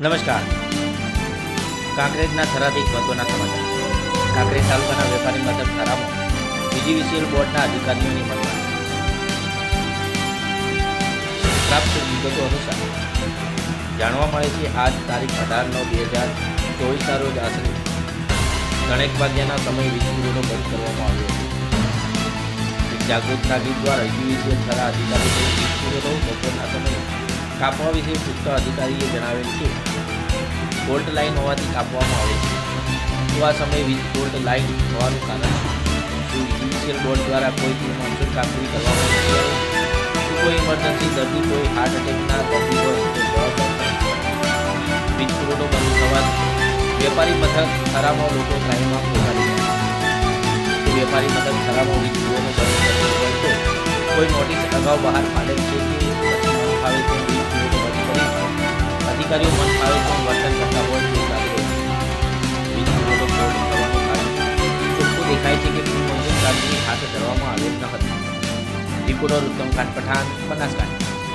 નમસ્કાર. કાંકરેજના થરાથી મહત્વના સમાચાર. કાંકરેજ તાલુકાના વેપારી મથક થરામાં બીજીવીસીએલ બોર્ડના અધિકારીઓની મળવા પ્રાપ્ત વિગતો અનુસાર, જાણવા મળે છે આજ તારીખ અઢાર નવ બે હજાર ચોવીસના રોજ આશરે ત્રણેક વાગ્યાના સમયે વીજપુરોનો બંધ કરવામાં આવ્યો હતો. જાગૃત નાગરિક દ્વારા યુવીસીએલ થરા અધિકારીઓ વીજપુરોનો બપોરના સમયે કાપવા વિશે પૂછતા અધિકારીએ જણાવેલ છે. ફોલ્ટ લાઇન હોવાથી કાપવામાં આવે છે. તો આ સમયે વીજ ફોલ્ટ લાઇન હોવાનું કારણ શું? યુનિશિયલ બોર્ડ દ્વારા કોઈ મંજૂર કામગીરી કરવામાં નથી શું કોઈ ઇમરજન્સી દર્દી કોઈ હાર્ટ એટેકના દર્દી હોય તો વીજ પુરવઠો બંધ થવાથી વેપારી મથક ખરામાં લોકો લાઇનમાં પોકારી વેપારી મથક ખરાબ હોવી તો કોઈ નોટિસ અગાઉ બહાર પાડેલ છે અધિકારીઓ મન ફાવે તેમ વર્તન કરતા હોય તેવું લાગી ચોખ્ખું દેખાય છે કે પૂર્વ મંજૂર કામગીરી હાથ ધરવામાં આવેલ ન હતી. રિપોર્ટર ઉત્તમકાંત પઠાણ, બનાસકાંઠા.